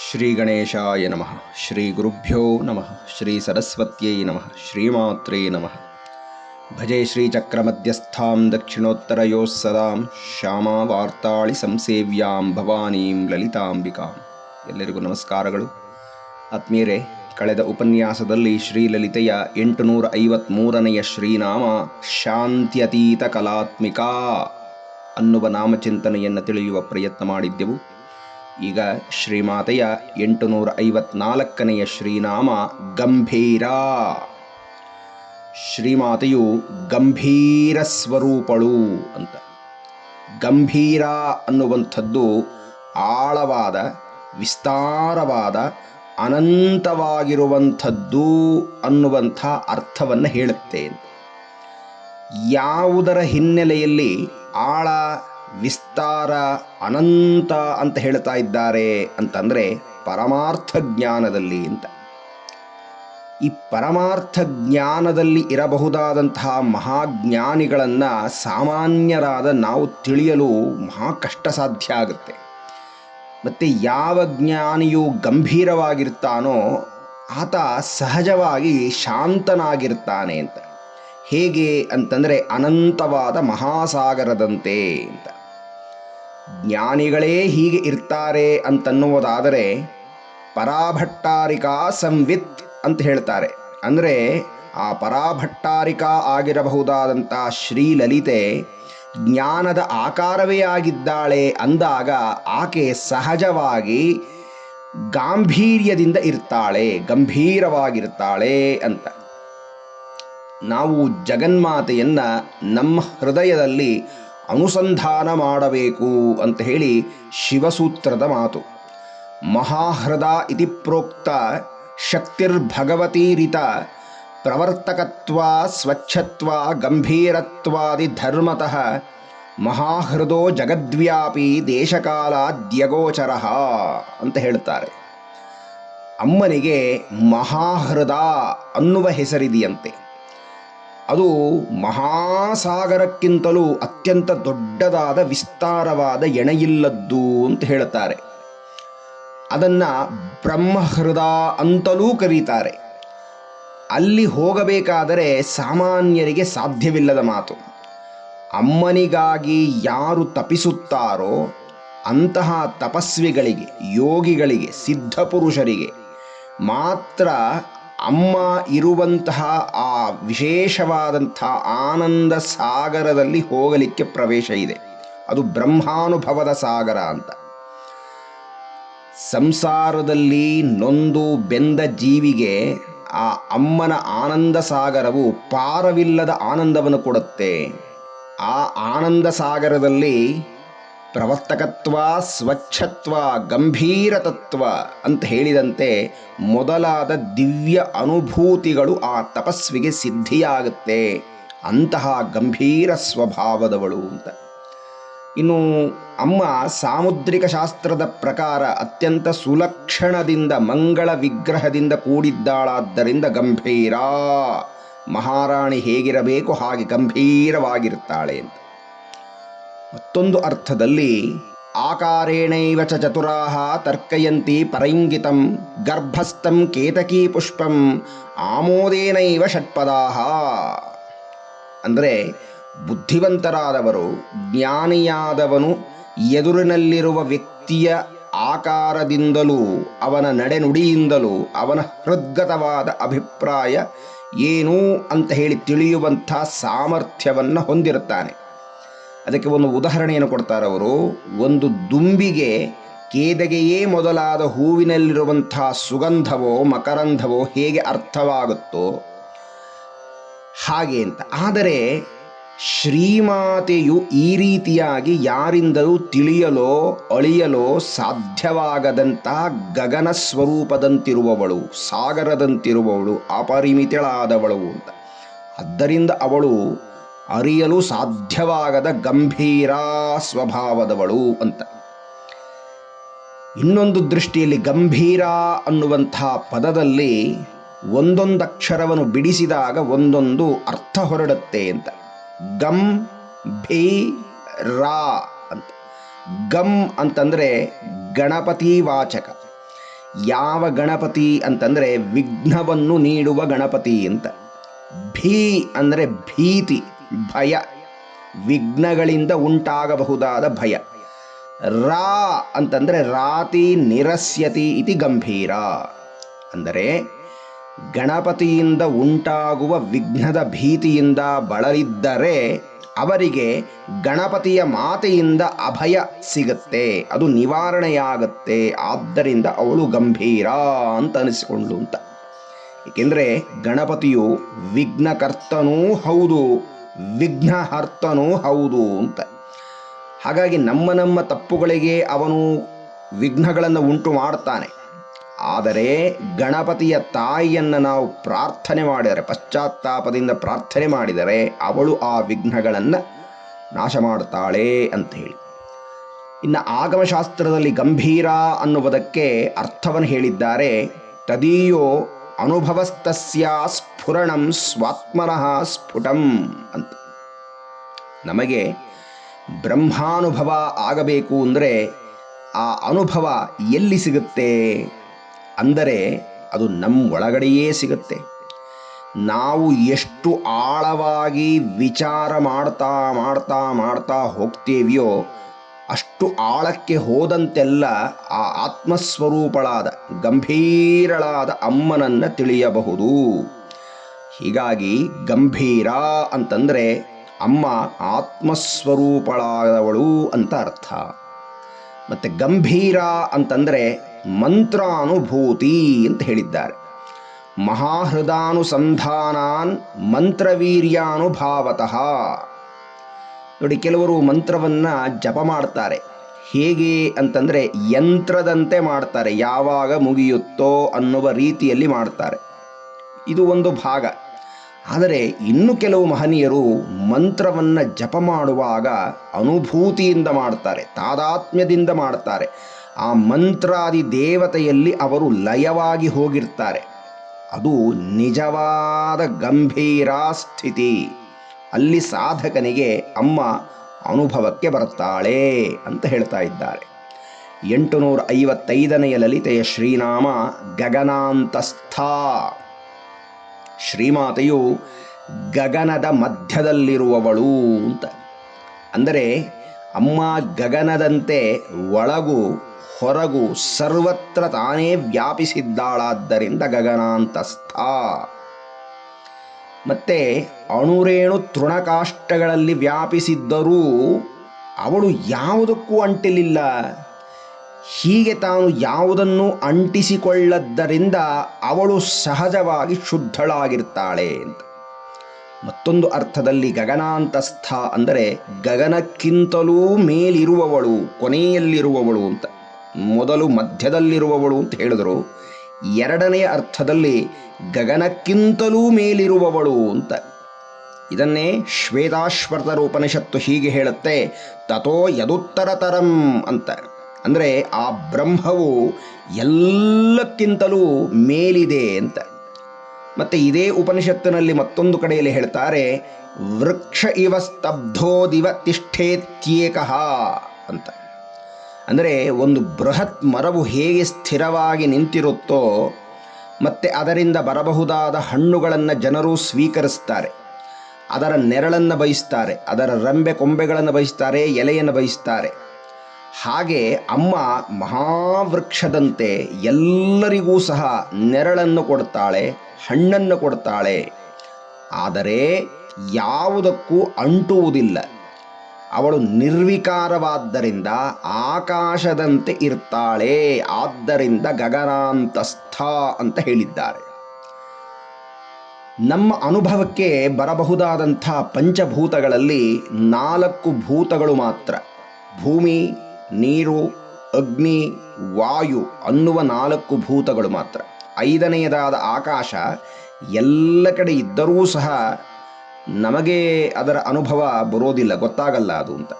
ಶ್ರೀ ಗಣೇಶಾಯ ನಮಃ ಶ್ರೀ ಗುರುಭ್ಯೋ ನಮಃ ಶ್ರೀ ಸರಸ್ವತ್ಯೈ ನಮಃ ಶ್ರೀಮಾತ್ರೇ ನಮಃ ಭಜೆ ಶ್ರೀಚಕ್ರಮಧ್ಯಸ್ಥಾಂ ದಕ್ಷಿಣೋತ್ತರಯೋಃ ಸದಾಂ ಶ್ಯಾಮಾ ವಾರ್ತಾಳಿ ಸಂಸೇವ್ಯಾಂ ಭವಾನೀಂ ಲಲಿತಾಂಬಿಕಾಂ ಎಲ್ಲರಿಗೂ ನಮಸ್ಕಾರಗಳು. ಆತ್ಮೀಯರೇ, ಕಳೆದ ಉಪನ್ಯಾಸದಲ್ಲಿ ಶ್ರೀಲಲಿತೆಯ ಎಂಟುನೂರ ಐವತ್ತ್ಮೂರನೆಯ ಶ್ರೀನಾಮ ಶಾಂತ್ಯತೀತ ಕಲಾತ್ಮಿಕಾ ಅನ್ನುವ ನಾಮಚಿಂತನೆಯನ್ನು ತಿಳಿಯುವ ಪ್ರಯತ್ನ ಮಾಡಿದ್ದೆವು. ಈಗ ಶ್ರೀಮಾತೆಯ ಎಂಟುನೂರ ಐವತ್ನಾಲ್ಕನೆಯ ಶ್ರೀನಾಮ ಗಂಭೀರ. ಶ್ರೀಮಾತೆಯು ಗಂಭೀರ ಸ್ವರೂಪಳು ಅಂತ. ಗಂಭೀರ ಅನ್ನುವಂಥದ್ದು ಆಳವಾದ, ವಿಸ್ತಾರವಾದ, ಅನಂತವಾಗಿರುವಂಥದ್ದು ಅನ್ನುವಂಥ ಅರ್ಥವನ್ನು ಹೇಳುತ್ತೆ ಯಾವುದರ ಹಿನ್ನೆಲೆಯಲ್ಲಿ ಆಳ ವಿಸ್ತಾರ ಅನಂತ ಅಂತ ಹೇಳ್ತಾ ಇದ್ದಾರೆ ಅಂತಂದರೆ ಪರಮಾರ್ಥ ಜ್ಞಾನದಲ್ಲಿ ಅಂತ. ಈ ಪರಮಾರ್ಥ ಜ್ಞಾನದಲ್ಲಿ ಇರಬಹುದಾದಂತಹ ಮಹಾಜ್ಞಾನಿಗಳನ್ನು ಸಾಮಾನ್ಯರಾದ ನಾವು ತಿಳಿಯಲು ಮಹಾ ಕಷ್ಟ ಸಾಧ್ಯ ಆಗುತ್ತೆ. ಮತ್ತು ಯಾವ ಜ್ಞಾನಿಯು ಗಂಭೀರವಾಗಿರ್ತಾನೋ ಆತ ಸಹಜವಾಗಿ ಶಾಂತನಾಗಿರ್ತಾನೆ ಅಂತ. ಹೇಗೆ ಅಂತಂದರೆ ಅನಂತವಾದ ಮಹಾಸಾಗರದಂತೆ ಅಂತ. ಜ್ಞಾನಿಗಳೇ ಹೀಗೆ ಇರ್ತಾರೆ ಅಂತನ್ನುವುದಾದರೆ ಪರಾಭಟ್ಟಾರಿಕಾ ಸಂವಿತ್ ಅಂತ ಹೇಳ್ತಾರೆ. ಅಂದರೆ ಆ ಪರಾಭಟ್ಟಾರಿಕಾ ಆಗಿರಬಹುದಾದಂಥ ಶ್ರೀಲಲಿತೆ ಜ್ಞಾನದ ಆಕಾರವೇ ಆಗಿದ್ದಾಳೆ ಅಂದಾಗ ಆಕೆ ಸಹಜವಾಗಿ ಗಾಂಭೀರ್ಯದಿಂದ ಇರ್ತಾಳೆ, ಗಂಭೀರವಾಗಿರ್ತಾಳೆ ಅಂತ. ನಾವು ಜಗನ್ಮಾತೆಯನ್ನು ನಮ್ಮ ಹೃದಯದಲ್ಲಿ ಅನುಸಂಧಾನ ಮಾಡಬೇಕು ಅಂತ ಹೇಳಿ ಶಿವಸೂತ್ರದ ಮಾತು. ಮಹಾಹೃದ ಇತಿ ಪ್ರೋಕ್ತ ಶಕ್ತಿರ್ಭಗವತೀರಿತ ಪ್ರವರ್ತಕತ್ವ ಸ್ವಚ್ಛತ್ವ ಗಂಭೀರತ್ವಾದಿ ಧರ್ಮತಃ ಮಹಾಹೃದೋ ಜಗದ್ವ್ಯಾಪಿ ದೇಶಕಾಲಾದ್ಯಗೋಚರ ಅಂತ ಹೇಳ್ತಾರೆ. ಅಮ್ಮನಿಗೆ ಮಹಾಹೃದ ಅನ್ನುವ ಹೆಸರಿದೆಯಂತೆ. ಅದು ಮಹಾಸಾಗರಕ್ಕಿಂತಲೂ ಅತ್ಯಂತ ದೊಡ್ಡದಾದ ವಿಸ್ತಾರವಾದ ಎಣೆಯಿಲ್ಲದ್ದು ಅಂತ ಹೇಳುತ್ತಾರೆ. ಅದನ್ನು ಬ್ರಹ್ಮಹೃದ ಅಂತಲೂ ಕರೀತಾರೆ. ಅಲ್ಲಿ ಹೋಗಬೇಕಾದರೆ ಸಾಮಾನ್ಯರಿಗೆ ಸಾಧ್ಯವಿಲ್ಲದ ಮಾತು. ಅಮ್ಮನಿಗಾಗಿ ಯಾರು ತಪಿಸುತ್ತಾರೋ ಅಂತಹ ತಪಸ್ವಿಗಳಿಗೆ, ಯೋಗಿಗಳಿಗೆ, ಸಿದ್ಧಪುರುಷರಿಗೆ ಮಾತ್ರ ಅಮ್ಮ ಇರುವಂತಹ ಆ ವಿಶೇಷವಾದಂಥ ಆನಂದ ಸಾಗರದಲ್ಲಿ ಹೋಗಲಿಕ್ಕೆ ಪ್ರವೇಶ ಇದೆ. ಅದು ಬ್ರಹ್ಮಾನುಭವದ ಸಾಗರ ಅಂತ. ಸಂಸಾರದಲ್ಲಿ ನೊಂದು ಬೆಂದ ಜೀವಿಗೆ ಆ ಅಮ್ಮನ ಆನಂದ ಸಾಗರವು ಪಾರವಿಲ್ಲದ ಆನಂದವನ್ನು ಕೊಡುತ್ತೆ. ಆ ಆನಂದ ಸಾಗರದಲ್ಲಿ ಪ್ರವರ್ತಕತ್ವ, ಸ್ವಚ್ಛತ್ವ, ಗಂಭೀರತತ್ವ ಅಂತ ಹೇಳಿದಂತೆ ಮೊದಲಾದ ದಿವ್ಯ ಅನುಭೂತಿಗಳು ಆ ತಪಸ್ವಿಗೆ ಸಿದ್ಧಿಯಾಗುತ್ತೆ. ಅಂತಹ ಗಂಭೀರ ಸ್ವಭಾವದವಳು ಅಂತ. ಇನ್ನು ಅಮ್ಮ ಸಾಮುದ್ರಿಕ ಶಾಸ್ತ್ರದ ಪ್ರಕಾರ ಅತ್ಯಂತ ಸುಲಕ್ಷಣದಿಂದ, ಮಂಗಳ ವಿಗ್ರಹದಿಂದ ಕೂಡಿದ್ದಾಳಾದ್ದರಿಂದ ಗಂಭೀರ. ಮಹಾರಾಣಿ ಹೇಗಿರಬೇಕು ಹಾಗೆ ಗಂಭೀರವಾಗಿರ್ತಾಳೆ ಅಂತ. ಮತ್ತೊಂದು ಅರ್ಥದಲ್ಲಿ, ಆಕಾರೇಣೈವ ಚ ಚತುರಾಹ ತರ್ಕಯಂತಿ ಪರೈಂಗಿತಂ, ಗರ್ಭಸ್ಥಂ ಕೇತಕೀ ಪುಷ್ಪಂ, ಆಮೋದೇನೈವ ಷಟ್ಪದಾಹ. ಅಂದರೆ, ಬುದ್ಧಿವಂತರಾದವರು, ಜ್ಞಾನಿಯಾದವನು ಎದುರಿನಲ್ಲಿರುವ ವ್ಯಕ್ತಿಯ ಆಕಾರದಿಂದಲೂ, ಅವನ ನಡೆನುಡಿಯಿಂದಲೂ, ಅವನ ಹೃದ್ಗತವಾದ ಅಭಿಪ್ರಾಯ ಏನು ಅಂತ ಹೇಳಿ ತಿಳಿಯುವಂಥ ಸಾಮರ್ಥ್ಯವನ್ನು ಹೊಂದಿರುತ್ತಾನೆ. ಅದಕ್ಕೆ ಒಂದು ಉದಾಹರಣೆಯನ್ನು ಕೊಡ್ತಾರೆ ಅವರು. ಒಂದು ದುಂಬಿಗೆ ಕೇದಗೆಯೇ ಮೊದಲಾದ ಹೂವಿನಲ್ಲಿರುವಂಥ ಸುಗಂಧವೋ ಮಕರಂಧವೋ ಹೇಗೆ ಅರ್ಥವಾಗುತ್ತೋ ಹಾಗೆ ಅಂತ. ಆದರೆ ಶ್ರೀಮಾತೆಯು ಈ ರೀತಿಯಾಗಿ ಯಾರಿಂದಲೂ ತಿಳಿಯಲೋ ಅಳಿಯಲೋ ಸಾಧ್ಯವಾಗದಂಥ ಗಗನ ಸ್ವರೂಪದಂತಿರುವವಳು, ಸಾಗರದಂತಿರುವವಳು, ಅಪರಿಮಿತಳಾದವಳು ಅಂತ. ಆದ್ದರಿಂದ ಅವಳು ಅರಿಯಲು ಸಾಧ್ಯವಾಗದ ಗಂಭೀರ ಸ್ವಭಾವದವಳು ಅಂತ. ಇನ್ನೊಂದು ದೃಷ್ಟಿಯಲ್ಲಿ ಗಂಭೀರ ಅನ್ನುವಂಥ ಪದದಲ್ಲಿ ಒಂದೊಂದು ಅಕ್ಷರವನ್ನು ಬಿಡಿಸಿದಾಗ ಒಂದೊಂದು ಅರ್ಥ ಹೊರಡುತ್ತೆ ಅಂತ. ಗಂ, ಭೀ, ರಾ ಅಂತ. ಗಮ್ ಅಂತಂದರೆ ಗಣಪತಿ ವಾಚಕ. ಯಾವ ಗಣಪತಿ ಅಂತಂದರೆ ವಿಘ್ನವನ್ನು ನೀಡುವ ಗಣಪತಿ ಅಂತ. ಭೀ ಅಂದರೆ ಭೀತಿ. ಭಯ, ವಿಘ್ನಗಳಿಂದ ಉಂಟಾಗಬಹುದಾದ ಭಯ. ರಾ ಅಂತಂದರೆ ರಾತಿ ನಿರಸ್ಯತಿ ಇತಿ ಗಂಭೀರ. ಅಂದರೆ ಗಣಪತಿಯಿಂದ ಉಂಟಾಗುವ ವಿಘ್ನದ ಭೀತಿಯಿಂದ ಬಳಲಿದ್ದರೆ ಅವರಿಗೆ ಗಣಪತಿಯ ಮಾತೆಯಿಂದ ಅಭಯ ಸಿಗುತ್ತೆ, ಅದು ನಿವಾರಣೆಯಾಗತ್ತೆ. ಆದ್ದರಿಂದ ಅವಳು ಗಂಭೀರ ಅಂತ ಅನಿಸಿಕೊಂಡು ಅಂತ. ಏಕೆಂದರೆ ಗಣಪತಿಯು ವಿಘ್ನಕರ್ತನೂ ಹೌದು ವಿಘ್ನಹರ್ತನೂ ಹೌದು ಅಂತ. ಹಾಗಾಗಿ ನಮ್ಮ ನಮ್ಮ ತಪ್ಪುಗಳಿಗೆ ಅವನು ವಿಘ್ನಗಳನ್ನು ಉಂಟು ಮಾಡ್ತಾನೆ. ಆದರೆ ಗಣಪತಿಯ ತಾಯಿಯನ್ನು ನಾವು ಪ್ರಾರ್ಥನೆ ಮಾಡಿದರೆ, ಪಶ್ಚಾತ್ತಾಪದಿಂದ ಪ್ರಾರ್ಥನೆ ಮಾಡಿದರೆ ಅವಳು ಆ ವಿಘ್ನಗಳನ್ನು ನಾಶ ಮಾಡ್ತಾಳೆ ಅಂತ ಹೇಳಿ. ಇನ್ನು ಆಗಮಶಾಸ್ತ್ರದಲ್ಲಿ ಗಂಭೀರ ಅನ್ನುವುದಕ್ಕೆ ಅರ್ಥವನ್ನು ಹೇಳಿದ್ದಾರೆ. ತದೀಯೋ ಅನುಭವಸ್ತಸ್ಯ ಸ್ಫುರಣಂ ಸ್ವಾತ್ಮನಃ ಸ್ಫುಟಂ ಅಂತ. ನಮಗೆ ಬ್ರಹ್ಮಾನುಭವ ಆಗಬೇಕು ಅಂದರೆ ಆ ಅನುಭವ ಎಲ್ಲಿ ಸಿಗುತ್ತೆ? ಅಂದರೆ ಅದು ನಮ್ಮ ಒಳಗಡೆಯೇ ಸಿಗುತ್ತೆ. ನಾವು ಎಷ್ಟು ಆಳವಾಗಿ ವಿಚಾರ ಮಾಡ್ತಾ ಮಾಡ್ತಾ ಮಾಡ್ತಾ ಹೋಗ್ತೇವಿಯೋ ಅಷ್ಟು ಆಳಕ್ಕೆ ಹೋದಂತೆಲ್ಲ ಆ ಆತ್ಮಸ್ವರೂಪಳಾದ, ಗಂಭೀರಳಾದ ಅಮ್ಮನನ್ನು ತಿಳಿಯಬಹುದು. ಹೀಗಾಗಿ ಗಂಭೀರ ಅಂತಂದರೆ ಅಮ್ಮ ಆತ್ಮಸ್ವರೂಪಳಾದವಳು ಅಂತ ಅರ್ಥ. ಮತ್ತು ಗಂಭೀರ ಅಂತಂದರೆ ಮಂತ್ರಾನುಭೂತಿ ಅಂತ ಹೇಳಿದ್ದಾರೆ. ಮಹಾಹೃದಾನುಸಂಧಾನಾನ್ ಮಂತ್ರವೀರ್ಯಾನುಭಾವತಃ. ನೋಡಿ, ಕೆಲವರು ಮಂತ್ರವನ್ನು ಜಪ ಮಾಡ್ತಾರೆ. ಹೇಗೆ ಅಂತಂದರೆ ಯಂತ್ರದಂತೆ ಮಾಡ್ತಾರೆ. ಯಾವಾಗ ಮುಗಿಯುತ್ತೋ ಅನ್ನುವ ರೀತಿಯಲ್ಲಿ ಮಾಡ್ತಾರೆ. ಇದು ಒಂದು ಭಾಗ. ಆದರೆ ಇನ್ನು ಕೆಲವು ಮಹನೀಯರು ಮಂತ್ರವನ್ನು ಜಪ ಮಾಡುವಾಗ ಅನುಭೂತಿಯಿಂದ ಮಾಡ್ತಾರೆ, ತಾದಾತ್ಮ್ಯದಿಂದ ಮಾಡ್ತಾರೆ. ಆ ಮಂತ್ರಾದಿ ದೇವತೆಯಲ್ಲಿ ಅವರು ಲಯವಾಗಿ ಹೋಗಿರ್ತಾರೆ. ಅದು ನಿಜವಾದ ಗಂಭೀರ ಸ್ಥಿತಿ. ಅಲ್ಲಿ ಸಾಧಕನಿಗೆ ಅಮ್ಮ ಅನುಭವಕ್ಕೆ ಬರ್ತಾಳೆ ಅಂತ ಹೇಳ್ತಾ ಇದ್ದಾರೆ. ಎಂಟುನೂರ ಐವತ್ತೈದನೆಯ ಲಲಿತೆಯ ಶ್ರೀನಾಮ ಗಗನಾಂತಸ್ಥ. ಶ್ರೀಮಾತೆಯು ಗಗನದ ಮಧ್ಯದಲ್ಲಿರುವವಳು ಅಂತ. ಅಂದರೆ ಅಮ್ಮ ಗಗನದಂತೆ ಒಳಗು, ಹೊರಗು ಸರ್ವತ್ರ ತಾನೇ ವ್ಯಾಪಿಸಿದ್ದಾಳಾದ್ದರಿಂದ ಗಗನಾಂತಸ್ಥ. ಮತ್ತೆ ಅಣುರೇಣು ತೃಣಕಾಷ್ಟಗಳಲ್ಲಿ ವ್ಯಾಪಿಸಿದ್ದರೂ ಅವಳು ಯಾವುದಕ್ಕೂ ಅಂಟಿಲಿಲ್ಲ. ಹೀಗೆ ತಾನು ಯಾವುದನ್ನು ಅಂಟಿಸಿಕೊಳ್ಳದ್ದರಿಂದ ಅವಳು ಸಹಜವಾಗಿ ಶುದ್ಧಳಾಗಿರ್ತಾಳೆ ಅಂತ. ಮತ್ತೊಂದು ಅರ್ಥದಲ್ಲಿ ಗಗನಾಂತಸ್ಥ ಅಂದರೆ ಗಗನಕ್ಕಿಂತಲೂ ಮೇಲಿರುವವಳು, ಕೊನೆಯಲ್ಲಿರುವವಳು ಅಂತ. ಮೊದಲು ಮಧ್ಯದಲ್ಲಿರುವವಳು ಅಂತ ಹೇಳಿದರು. ಎರಡನೆಯ ಅರ್ಥದಲ್ಲಿ ಗಗನಕ್ಕಿಂತಲೂ ಮೇಲಿರುವವಳು ಅಂತ. ಇದನ್ನೇ ಶ್ವೇತಾಶ್ವತರ ಉಪನಿಷತ್ತು ಹೀಗೆ ಹೇಳುತ್ತೆ ತಥೋ ಯದುತ್ತರತರಂ ಅಂತ. ಅಂದರೆ ಆ ಬ್ರಹ್ಮವು ಎಲ್ಲಕ್ಕಿಂತಲೂ ಮೇಲಿದೆ ಅಂತ. ಮತ್ತು ಇದೇ ಉಪನಿಷತ್ತಿನಲ್ಲಿ ಮತ್ತೊಂದು ಕಡೆಯಲ್ಲಿ ಹೇಳ್ತಾರೆ, ವೃಕ್ಷ ಇವ ಸ್ತಬ್ಧೋದಿವ ತಿಷ್ಠೇತ್ಯೇಕಃ ಅಂತ. ಅಂದರೆ ಒಂದು ಬೃಹತ್ ಮರವು ಹೇಗೆ ಸ್ಥಿರವಾಗಿ ನಿಂತಿರುತ್ತೋ ಮತ್ತು ಅದರಿಂದ ಬರಬಹುದಾದ ಹಣ್ಣುಗಳನ್ನು ಜನರು ಸ್ವೀಕರಿಸ್ತಾರೆ. ಅದರ ನೆರಳನ್ನು ಬಯಸ್ತಾರೆ, ಅದರ ರಂಬೆ ಕೊಂಬೆಗಳನ್ನು ಬಯಸ್ತಾರೆ, ಎಲೆಯನ್ನು ಬಯಸ್ತಾರೆ. ಹಾಗೆ ಅಮ್ಮ ಮಹಾವೃಕ್ಷದಂತೆ ಎಲ್ಲರಿಗೂ ಸಹ ನೆರಳನ್ನು ಕೊಡ್ತಾಳೆ, ಹಣ್ಣನ್ನು ಕೊಡ್ತಾಳೆ. ಆದರೆ ಯಾವುದಕ್ಕೂ ಅಂಟುವುದಿಲ್ಲ. ಅವಳು ನಿರ್ವಿಕಾರವಾದ್ದರಿಂದ ಆಕಾಶದಂತೆ ಇರ್ತಾಳೆ, ಆದ್ದರಿಂದ ಗಗನಾಂತಸ್ಥ ಅಂತ ಹೇಳಿದ್ದಾರೆ. ನಮ್ಮ ಅನುಭವಕ್ಕೆ ಬರಬಹುದಾದಂಥ ಪಂಚಭೂತಗಳಲ್ಲಿ ನಾಲ್ಕು ಭೂತಗಳು ಮಾತ್ರ. ಭೂಮಿ, ನೀರು, ಅಗ್ನಿ, ವಾಯು ಅನ್ನುವ ನಾಲ್ಕು ಭೂತಗಳು ಮಾತ್ರ. ಐದನೆಯದಾದ ಆಕಾಶ ಎಲ್ಲ ಕಡೆ ಇದ್ದರೂ ಸಹ ನಮಗೆ ಅದರ ಅನುಭವ ಬರೋದಿಲ್ಲ, ಗೊತ್ತಾಗಲ್ಲ ಅದು ಅಂತ.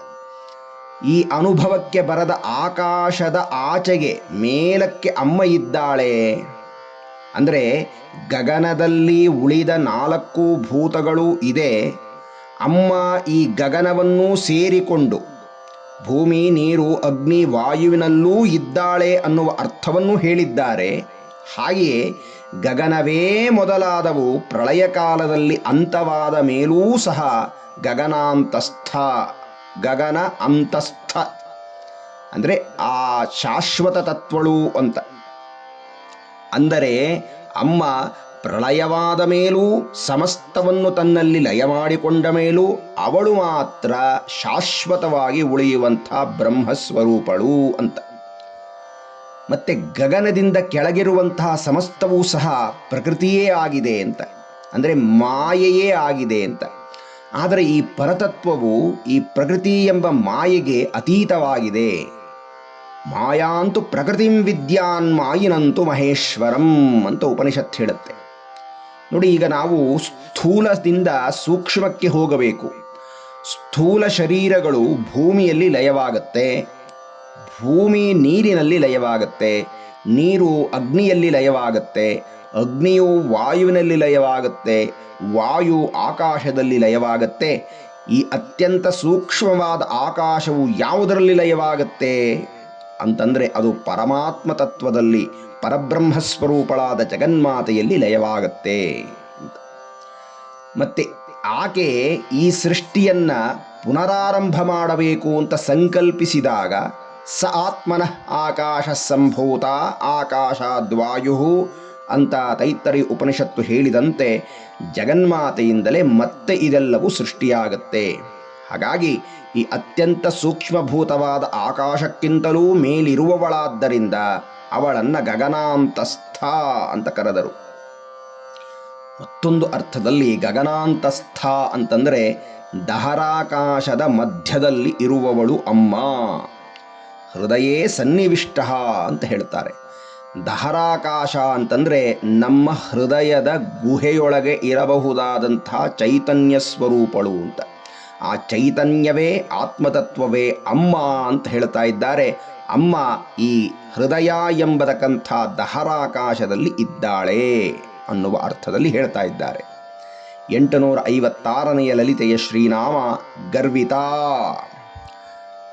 ಈ ಅನುಭವಕ್ಕೆ ಬರದ ಆಕಾಶದ ಆಚೆಗೆ ಮೇಲಕ್ಕೆ ಅಮ್ಮ ಇದ್ದಾಳೆ. ಅಂದರೆ ಗಗನದಲ್ಲಿ ಉಳಿದ ನಾಲ್ಕು ಭೂತಗಳು ಇದೆ. ಅಮ್ಮ ಈ ಗಗನವನ್ನು ಸೇರಿಕೊಂಡು ಭೂಮಿ, ನೀರು, ಅಗ್ನಿ, ವಾಯುವಿನಲ್ಲೂ ಇದ್ದಾಳೆ ಅನ್ನುವ ಅರ್ಥವನ್ನು ಹೇಳಿದ್ದಾರೆ. ಹಾಗೆಯೇ ಗಗನವೇ ಮೊದಲಾದವು ಪ್ರಳಯ ಕಾಲದಲ್ಲಿ ಅಂತವಾದ ಮೇಲೂ ಸಹ ಗಗನಾಂತಸ್ಥ, ಗಗನ ಅಂತಸ್ಥ. ಅಂದರೆ ಆ ಶಾಶ್ವತ ತತ್ವಳು ಅಂತ. ಅಂದರೆ ಅಮ್ಮ ಪ್ರಳಯವಾದ ಮೇಲೂ ಸಮಸ್ತವನ್ನು ತನ್ನಲ್ಲಿ ಲಯ ಮಾಡಿಕೊಂಡ ಮೇಲೂ ಅವಳು ಮಾತ್ರ ಶಾಶ್ವತವಾಗಿ ಉಳಿಯುವಂಥ ಬ್ರಹ್ಮಸ್ವರೂಪಳು ಅಂತ. ಮತ್ತೆ ಗಗನದಿಂದ ಕೆಳಗಿರುವಂತಹ ಸಮಸ್ತವೂ ಸಹ ಪ್ರಕೃತಿಯೇ ಆಗಿದೆ ಅಂತ. ಅಂದರೆ ಮಾಯೆಯೇ ಆಗಿದೆ ಅಂತ. ಆದರೆ ಈ ಪರತತ್ವವು ಈ ಪ್ರಕೃತಿ ಎಂಬ ಮಾಯೆಗೆ ಅತೀತವಾಗಿದೆ. ಮಾಯಾಂತು ಪ್ರಕೃತಿಂ ವಿದ್ಯಾನ್ ಮಾಯಿನಂತು ಮಹೇಶ್ವರಂ ಅಂತ ಉಪನಿಷತ್ ಹೇಳುತ್ತೆ. ನೋಡಿ, ಈಗ ನಾವು ಸ್ಥೂಲದಿಂದ ಸೂಕ್ಷ್ಮಕ್ಕೆ ಹೋಗಬೇಕು. ಸ್ಥೂಲ ಶರೀರಗಳು ಭೂಮಿಯಲ್ಲಿ ಲಯವಾಗುತ್ತೆ. ಭೂಮಿ ನೀರಿನಲ್ಲಿ ಲಯವಾಗುತ್ತೆ, ನೀರು ಅಗ್ನಿಯಲ್ಲಿ ಲಯವಾಗುತ್ತೆ, ಅಗ್ನಿಯು ವಾಯುವಿನಲ್ಲಿ ಲಯವಾಗುತ್ತೆ, ವಾಯು ಆಕಾಶದಲ್ಲಿ ಲಯವಾಗುತ್ತೆ. ಈ ಅತ್ಯಂತ ಸೂಕ್ಷ್ಮವಾದ ಆಕಾಶವು ಯಾವುದರಲ್ಲಿ ಲಯವಾಗುತ್ತೆ ಅಂತಂದರೆ ಅದು ಪರಮಾತ್ಮ ತತ್ವದಲ್ಲಿ, ಪರಬ್ರಹ್ಮ ಸ್ವರೂಪಳಾದ ಜಗನ್ಮಾತೆಯಲ್ಲಿ ಲಯವಾಗುತ್ತೆ ಮತ್ತೆ ಆಕೆ ಈ ಸೃಷ್ಟಿಯನ್ನು ಪುನರಾರಂಭ ಮಾಡಬೇಕು ಅಂತ ಸಂಕಲ್ಪಿಸಿದಾಗ ಸ ಆತ್ಮನಃ ಆಕಾಶ ಸಂಭೂತ ಆಕಾಶಾದ್ವಾಯು ಅಂತ ತೈತ್ತರಿ ಉಪನಿಷತ್ತು ಹೇಳಿದಂತೆ ಜಗನ್ಮಾತೆಯಿಂದಲೇ ಮತ್ತೆ ಇದೆಲ್ಲವೂ ಸೃಷ್ಟಿಯಾಗತ್ತೆ. ಹಾಗಾಗಿ ಈ ಅತ್ಯಂತ ಸೂಕ್ಷ್ಮಭೂತವಾದ ಆಕಾಶಕ್ಕಿಂತಲೂ ಮೇಲಿರುವವಳಾದ್ದರಿಂದ ಅವಳನ್ನು ಗಗನಾಂತಸ್ಥ ಅಂತ ಕರೆದರು. ಮತ್ತೊಂದು ಅರ್ಥದಲ್ಲಿ ಗಗನಾಂತಸ್ಥ ಅಂತಂದರೆ ದಹರಾಕಾಶದ ಮಧ್ಯದಲ್ಲಿ ಇರುವವಳು ಅಮ್ಮ. ಹೃದಯೇ ಸನ್ನಿವಿಷ್ಟ ಅಂತ ಹೇಳ್ತಾರೆ. ದಹರಾಕಾಶ ಅಂತಂದರೆ ನಮ್ಮ ಹೃದಯದ ಗುಹೆಯೊಳಗೆ ಇರಬಹುದಾದಂಥ ಚೈತನ್ಯ ಸ್ವರೂಪಳು ಅಂತ. ಆ ಚೈತನ್ಯವೇ, ಆತ್ಮತತ್ವವೇ ಅಮ್ಮ ಅಂತ ಹೇಳ್ತಾ ಇದ್ದಾರೆ. ಅಮ್ಮ ಈ ಹೃದಯ ಎಂಬತಕ್ಕಂಥ ದಹರಾಕಾಶದಲ್ಲಿ ಇದ್ದಾಳೆ ಅನ್ನುವ ಅರ್ಥದಲ್ಲಿ ಹೇಳ್ತಾ ಇದ್ದಾರೆ. ಎಂಟುನೂರ ಐವತ್ತಾರನೆಯ ಲಲಿತೆಯ ಶ್ರೀನಾಮ ಗರ್ವಿತಾ.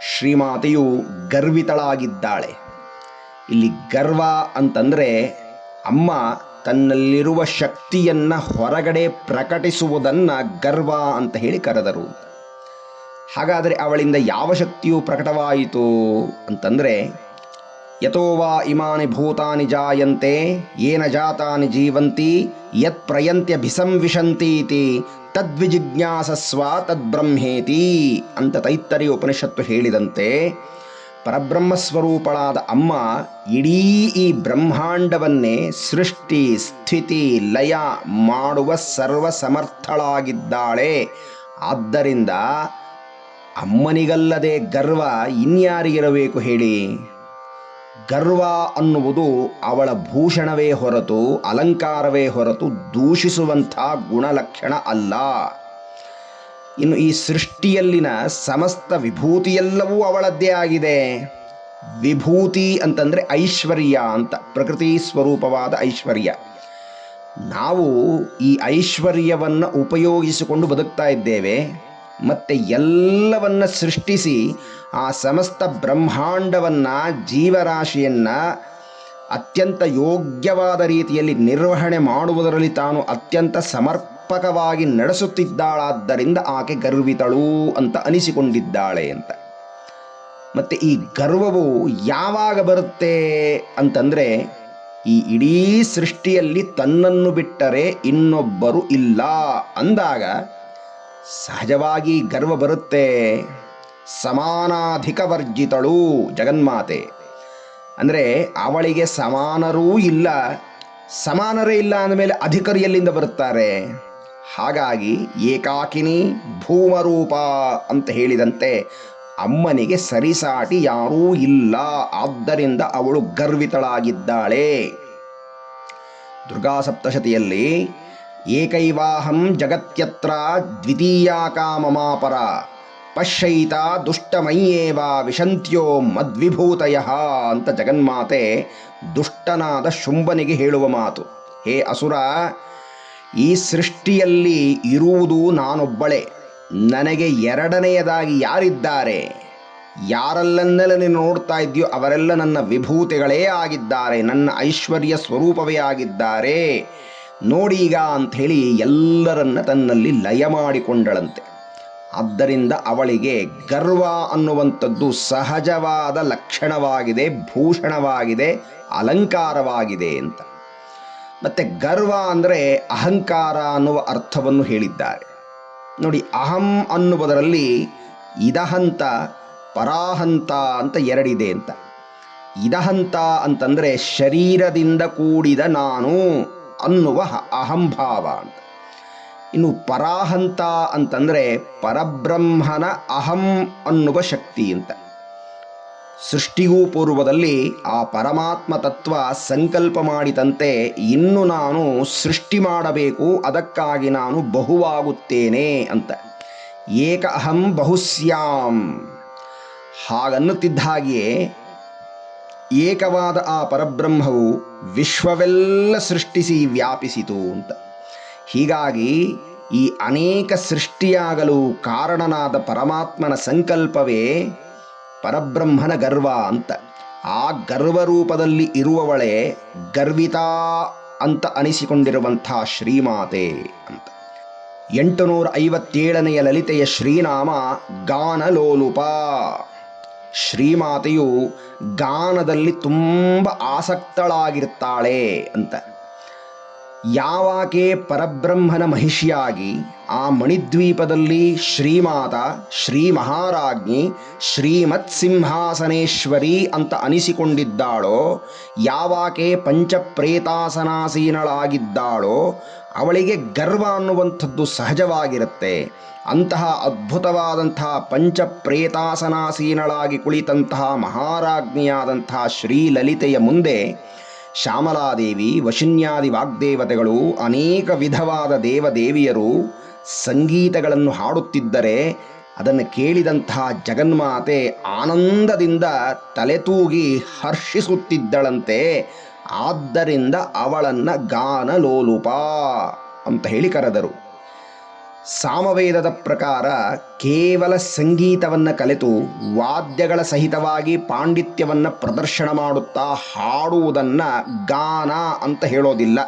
ಶ್ರೀಮಾತೆಯು ಗರ್ವಿತಳಾಗಿದ್ದಾಳೆ. ಇಲ್ಲಿ ಗರ್ವ ಅಂತಂದರೆ ಅಮ್ಮ ತನ್ನಲ್ಲಿರುವ ಶಕ್ತಿಯನ್ನು ಹೊರಗಡೆ ಪ್ರಕಟಿಸುವುದನ್ನು ಗರ್ವ ಅಂತ ಹೇಳಿ ಕರೆದರು. ಹಾಗಾದರೆ ಅವಳಿಂದ ಯಾವ ಶಕ್ತಿಯು ಪ್ರಕಟವಾಯಿತು ಅಂತಂದರೆ ಯಥೋ ವಾ ಇಮಾನಿ ಭೂತಾನಿ ಜಾಯಂತೆ ಏನ ಜಾತಾನಿ ಜೀವಂತಿ ಯತ್ ಪ್ರಯಂತ್ಯ ಭಿಸಂವಿಶಂತೀತಿ ತದ್ವಿಜಿಜ್ಞಾಸಸ್ವ ತದ್ಬ್ರಹ್ಮೇತಿ ಅಂತ ತೈತ್ತರಿ ಉಪನಿಷತ್ತು ಹೇಳಿದಂತೆ, ಪರಬ್ರಹ್ಮಸ್ವರೂಪಳಾದ ಅಮ್ಮ ಇಡೀ ಈ ಬ್ರಹ್ಮಾಂಡವನ್ನೇ ಸೃಷ್ಟಿ, ಸ್ಥಿತಿ, ಲಯ ಮಾಡುವ ಸರ್ವ ಸಮರ್ಥಳಾಗಿದ್ದಾಳೆ ಆದ್ದರಿಂದ ಅಮ್ಮನಿಗಲ್ಲದೆ ಗರ್ವ ಇನ್ಯಾರಿಗಿರಬೇಕು ಹೇಳಿ. ಗರ್ವ ಅನ್ನುವುದು ಅವಳ ಭೂಷಣವೇ ಹೊರತು, ಅಲಂಕಾರವೇ ಹೊರತು ದೂಷಿಸುವಂಥ ಗುಣಲಕ್ಷಣ ಅಲ್ಲ. ಇನ್ನು ಈ ಸೃಷ್ಟಿಯಲ್ಲಿನ ಸಮಸ್ತ ವಿಭೂತಿಯೆಲ್ಲವೂ ಅವಳದ್ದೇ ಆಗಿದೆ. ವಿಭೂತಿ ಅಂತಂದರೆ ಐಶ್ವರ್ಯ ಅಂತ, ಪ್ರಕೃತಿ ಸ್ವರೂಪವಾದ ಐಶ್ವರ್ಯ. ನಾವು ಈ ಐಶ್ವರ್ಯವನ್ನು ಉಪಯೋಗಿಸಿಕೊಂಡು ಬದುಕ್ತಾ ಇದ್ದೇವೆ. ಮತ್ತು ಎಲ್ಲವನ್ನ ಸೃಷ್ಟಿಸಿ ಆ ಸಮಸ್ತ ಬ್ರಹ್ಮಾಂಡವನ್ನು, ಜೀವರಾಶಿಯನ್ನು ಅತ್ಯಂತ ಯೋಗ್ಯವಾದ ರೀತಿಯಲ್ಲಿ ನಿರ್ವಹಣೆ ಮಾಡುವುದರಲ್ಲಿ ತಾನು ಅತ್ಯಂತ ಸಮರ್ಪಕವಾಗಿ ನಡೆಸುತ್ತಿದ್ದಾಳಾದ್ದರಿಂದ ಆಕೆ ಗರ್ವಿತಳು ಅಂತ ಅನಿಸಿಕೊಂಡಿದ್ದಾಳೆ ಅಂತ. ಮತ್ತು ಈ ಗರ್ವವು ಯಾವಾಗ ಬರುತ್ತೆ ಅಂತಂದರೆ ಈ ಇಡೀ ಸೃಷ್ಟಿಯಲ್ಲಿ ತನ್ನನ್ನು ಬಿಟ್ಟರೆ ಇನ್ನೊಬ್ಬರು ಇಲ್ಲ ಅಂದಾಗ ಸಹಜವಾಗಿ ಗರ್ವ ಬರುತ್ತೆ. ಸಮಾನಾಧಿಕವರ್ಜಿತಳು ಜಗನ್ಮಾತೆ. ಅಂದರೆ ಅವಳಿಗೆ ಸಮಾನರೂ ಇಲ್ಲ, ಸಮಾನರೇ ಇಲ್ಲ ಅಂದಮೇಲೆ ಅಧಿಕರು ಎಲ್ಲಿಂದ ಬರುತ್ತಾರೆ? ಹಾಗಾಗಿ ಏಕಾಕಿನಿ ಭೂಮರೂಪ ಅಂತ ಹೇಳಿದಂತೆ ಅಮ್ಮನಿಗೆ ಸರಿಸಾಟಿ ಯಾರೂ ಇಲ್ಲ. ಆದ್ದರಿಂದ ಅವಳು ಗರ್ವಿತಳಾಗಿದ್ದಾಳೆ. ದುರ್ಗಾ ಸಪ್ತಶತಿಯಲ್ಲಿ ಏಕೈವಾಹಂ ಜಗತ್ಯತ್ರ ದ್ವಿತೀಯಾ ಕಾಮಮಾಪರ ಪಶ್ಯೈತ ದುಷ್ಟಮಯ್ಯೇವ ವಿಶಂತ್ಯೋ ಮದ್ವಿಭೂತಯ ಅಂತ ಜಗನ್ಮಾತೆ ದುಷ್ಟನಾದ ಶುಂಭನಿಗೆ ಹೇಳುವ ಮಾತು. ಹೇ ಅಸುರ, ಈ ಸೃಷ್ಟಿಯಲ್ಲಿ ಇರುವುದು ನಾನೊಬ್ಬಳೇ. ನನಗೆ ಎರಡನೆಯದಾಗಿ ಯಾರಿದ್ದಾರೆ? ಯಾರಲ್ಲನ್ನೆಲ್ಲ ನೀನು ನೋಡ್ತಾ ಇದೆಯೋ ಅವರೆಲ್ಲ ನನ್ನ ವಿಭೂತಿಗಳೇ ಆಗಿದ್ದಾರೆ, ನನ್ನ ಐಶ್ವರ್ಯ ಸ್ವರೂಪವೇ ಆಗಿದ್ದಾರೆ. ನೋಡೀಗ ಅಂಥೇಳಿ ಎಲ್ಲರನ್ನ ತನ್ನಲ್ಲಿ ಲಯ ಮಾಡಿಕೊಂಡಳಂತೆ. ಆದ್ದರಿಂದ ಅವಳಿಗೆ ಗರ್ವ ಅನ್ನುವಂಥದ್ದು ಸಹಜವಾದ ಲಕ್ಷಣವಾಗಿದೆ, ಭೂಷಣವಾಗಿದೆ, ಅಲಂಕಾರವಾಗಿದೆ ಅಂತ. ಮತ್ತೆ ಗರ್ವ ಅಂದರೆ ಅಹಂಕಾರ ಅನ್ನುವ ಅರ್ಥವನ್ನು ಹೇಳಿದ್ದಾರೆ. ನೋಡಿ, ಅಹಂ ಅನ್ನುವುದರಲ್ಲಿ ಇದಹಂತ, ಪರಾಹಂತ ಅಂತ ಎರಡಿದೆ ಅಂತ. ಇದಹಂತ ಅಂತಂದರೆ ಶರೀರದಿಂದ ಕೂಡಿದ ನಾನು. ಅನ್ನುವ ಅಹಂಭಾವ ಅಂತ ಇನ್ನು ಪರಾಹಂತ ಅಂತಂದರೆ ಪರಬ್ರಹ್ಮನ ಅಹಂ ಅನ್ನುವ ಶಕ್ತಿ ಅಂತ. ಸೃಷ್ಟಿಗೂ ಪೂರ್ವದಲ್ಲಿ ಆ ಪರಮಾತ್ಮ ತತ್ವ ಸಂಕಲ್ಪ ಮಾಡಿದಂತೆ ಇನ್ನು ನಾನು ಸೃಷ್ಟಿ ಮಾಡಬೇಕು, ಅದಕ್ಕಾಗಿ ನಾನು ಬಹುವಾಗುತ್ತೇನೆ ಅಂತ. ಏಕ ಅಹಂ ಬಹುಸ್ಯಾಂ. ಹಾಗನ್ನುತ್ತಿದ್ದ ಹಾಗೆಯೇ ಏಕವಾದ ಆ ಪರಬ್ರಹ್ಮವು ವಿಶ್ವವೆಲ್ಲ ಸೃಷ್ಟಿಸಿ ವ್ಯಾಪಿಸಿತು ಅಂತ. ಹೀಗಾಗಿ ಈ ಅನೇಕ ಸೃಷ್ಟಿಯಾಗಲು ಕಾರಣನಾದ ಪರಮಾತ್ಮನ ಸಂಕಲ್ಪವೇ ಪರಬ್ರಹ್ಮನ ಗರ್ವ ಅಂತ. ಆ ಗರ್ವರೂಪದಲ್ಲಿ ಇರುವವಳೆ ಗರ್ವಿತಾ ಅಂತ ಅನಿಸಿಕೊಂಡಿರುವಂಥ ಶ್ರೀಮಾತೆ ಅಂತ. ಎಂಟುನೂರ ಐವತ್ತೇಳನೆಯ ಲಲಿತೆಯ ಶ್ರೀನಾಮ ಗಾನಲೋಲುಪ. ಶ್ರೀಮಾತೆಯು ಗಾನದಲ್ಲಿ ತುಂಬ ಆಸಕ್ತಳಾಗಿರ್ತಾಳೆ ಅಂತ. ಯಾವಾಕೆ ಪರಬ್ರಹ್ಮನ ಮಹಿಷಿಯಾಗಿ ಆ ಮಣಿದ್ವೀಪದಲ್ಲಿ ಶ್ರೀಮಾತ, ಶ್ರೀ ಮಹಾರಾಜ್ಞಿ, ಶ್ರೀಮತ್ ಸಿಂಹಾಸನೇಶ್ವರಿ ಅಂತ ಅನಿಸಿಕೊಂಡಿದ್ದಾಳೋ, ಯಾವಾಕೆ ಪಂಚಪ್ರೇತಾಸನಾಸೀನಳಾಗಿದ್ದಾಳೋ ಅವಳಿಗೆ ಗರ್ವ ಅನ್ನುವಂಥದ್ದು ಸಹಜವಾಗಿರುತ್ತೆ. ಅಂತಹ ಅದ್ಭುತವಾದಂತಹ ಪಂಚಪ್ರೇತಾಸನಾಸೀನಳಾಗಿ ಕುಳಿತಂತಹ ಮಹಾರಾಜ್ಞಿಯಾದಂತಹ ಶ್ರೀಲಲಿತೆಯ ಮುಂದೆ ಶ್ಯಾಮಲಾದೇವಿ, ವಶಿನ್ಯಾದಿ ವಾಗ್ದೇವತೆಗಳು, ಅನೇಕ ವಿಧವಾದ ದೇವದೇವಿಯರು ಸಂಗೀತಗಳನ್ನು ಹಾಡುತ್ತಿದ್ದರೆ ಅದನ್ನು ಕೇಳಿದಂತಹ ಜಗನ್ಮಾತೆ ಆನಂದದಿಂದ ತಲೆತೂಗಿ ಹರ್ಷಿಸುತ್ತಿದ್ದಳಂತೆ. ಆದ್ದರಿಂದ ಅವಳನ್ನು ಗಾನಲೋಲುಪ ಅಂತ ಹೇಳಿ ಕರೆದರು. ಸಾಮವೇದದ ಪ್ರಕಾರ ಕೇವಲ ಸಂಗೀತವನ್ನು ಕಲಿತು ವಾದ್ಯಗಳ ಸಹಿತವಾಗಿ ಪಾಂಡಿತ್ಯವನ್ನು ಪ್ರದರ್ಶನ ಮಾಡುತ್ತಾ ಹಾಡುವುದನ್ನು ಗಾನ ಅಂತ ಹೇಳೋದಿಲ್ಲ.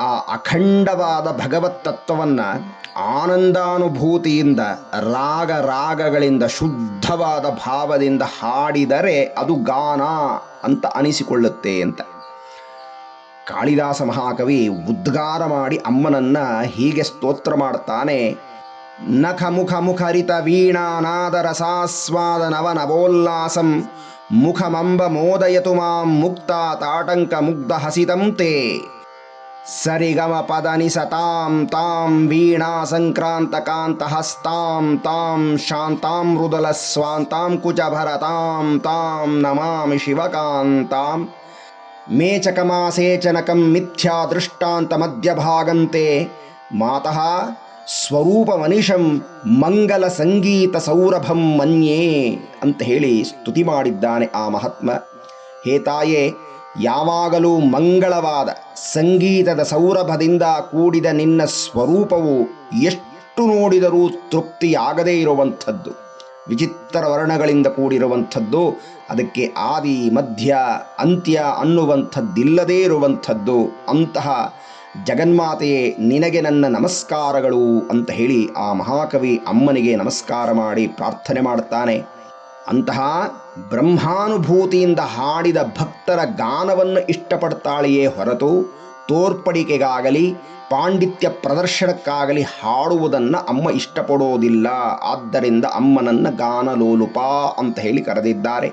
ಆ ಅಖಂಡವಾದ ಭಗವತ್ ತತ್ವವನ್ನು ಆನಂದಾನುಭೂತಿಯಿಂದ, ರಾಗ ರಾಗಗಳಿಂದ, ಶುದ್ಧವಾದ ಭಾವದಿಂದ ಹಾಡಿದರೆ ಅದು ಗಾನ ಅಂತ ಅನಿಸಿಕೊಳ್ಳುತ್ತೆ ಅಂತ. ಕಾಳಿದಾಸ ಮಹಾಕವಿ ಉದ್ಗಾರ ಮಾಡಿ ಅಮ್ಮನನ್ನ ಹೀಗೆ ಸ್ತೋತ್ರ ಮಾಡ್ತಾನೆ, ನಖ ಮುಖ ಮುಖರಿತ ವೀಣಾನಾದ ರಸಾಸ್ವಾದ ನವ ನವೋಲ್ಲಾಸಂ ಮುಖಮಂಬ ಮೋದಯತು ಮಾಂ ಮುಕ್ತ ತಾಟಂಕ ಮುಗ್ಧ ಹಸಿತಂ ತೇ ಸರಿಗಮ ಪದ ನಿಸತಾಂ ತಾಂ ವೀಣಾ ಸಂಕ್ರಾಂತ ಕಾಂತ ಹಸ್ತಾಂ ತಾಂ ಶಾಂತಾಂ ಮೃದುಲ ಸ್ವಾಂತಾಂ ಕುಚ ಭರತಾಂ ತಾಂ ನಮಾಮಿ ಶಿವಕಾಂತಾಂ ಮೇಚಕಮಾಸೇಚನಕಂ ಮಿಥ್ಯಾ ದೃಷ್ಟಾಂತ ಮಧ್ಯಭಾಗಂತೆ ಮಾತಃ ಸ್ವರೂಪಮನಿಶಂ ಮಂಗಲ ಸಂಗೀತ ಸೌರಭಂ ಮನ್ಯೇ ಅಂತ ಹೇಳಿ ಸ್ತುತಿ ಮಾಡಿದ್ದಾನೆ ಆ ಮಹಾತ್ಮ ಹೇ ತಾಯೇ ಯಾವಾಗಲೂ ಮಂಗಳವಾದ ಸಂಗೀತದ ಸೌರಭದಿಂದ ಕೂಡಿದ ನಿನ್ನ ಸ್ವರೂಪವು ಎಷ್ಟು ನೋಡಿದರೂ ತೃಪ್ತಿಯಾಗದೇ ಇರುವಂಥದ್ದು. ವಿಚಿತ್ರ ವರ್ಣಗಳಿಂದ ಕೂಡಿರುವಂಥದ್ದು, ಅದಕ್ಕೆ ಆದಿ, ಮಧ್ಯ, ಅಂತ್ಯ ಅನ್ನುವಂಥದ್ದಿಲ್ಲದೇ ಇರುವಂಥದ್ದು. ಅಂತಹ ಜಗನ್ಮಾತೆಯೇ ನಿನಗೆ ನನ್ನ ನಮಸ್ಕಾರಗಳು ಅಂತ ಹೇಳಿ ಆ ಮಹಾಕವಿ ಅಮ್ಮನಿಗೆ ನಮಸ್ಕಾರ ಮಾಡಿ ಪ್ರಾರ್ಥನೆ ಮಾಡುತ್ತಾನೆ ಅಂತಹ ಬ್ರಹ್ಮಾನುಭೂತಿಯಿಂದ ಹಾಡಿದ ಭಕ್ತರ ಗಾನವನ್ನು ಇಷ್ಟಪಡ್ತಾಳೆಯೇ ಹೊರತು ತೋರ್ಪಡಿಕೆಗಾಗಲಿ, ಪಾಂಡಿತ್ಯ ಪ್ರದರ್ಶನಕ್ಕಾಗಲಿ ಹಾಡುವುದನ್ನು ಅಮ್ಮ ಇಷ್ಟಪಡೋದಿಲ್ಲ. ಆದ್ದರಿಂದ ಅಮ್ಮನನ್ನು ಗಾನಲೋಲುಪ ಅಂತ ಹೇಳಿ ಕರೆದಿದ್ದಾರೆ.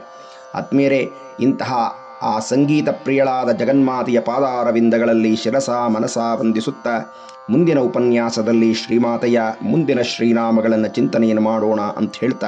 ಆತ್ಮೀಯರೇ, ಇಂತಹ ಆ ಸಂಗೀತ ಪ್ರಿಯಳಾದ ಜಗನ್ಮಾತೆಯ ಪಾದಾರವಿಂದಗಳಲ್ಲಿ ಶಿರಸ ಮನಸ ವಂದಿಸುತ್ತಾ ಮುಂದಿನ ಉಪನ್ಯಾಸದಲ್ಲಿ ಶ್ರೀಮಾತೆಯ ಮುಂದಿನ ಶ್ರೀನಾಮಗಳನ್ನು ಚಿಂತನೆಯನ್ನು ಮಾಡೋಣ ಅಂತ ಹೇಳ್ತಾ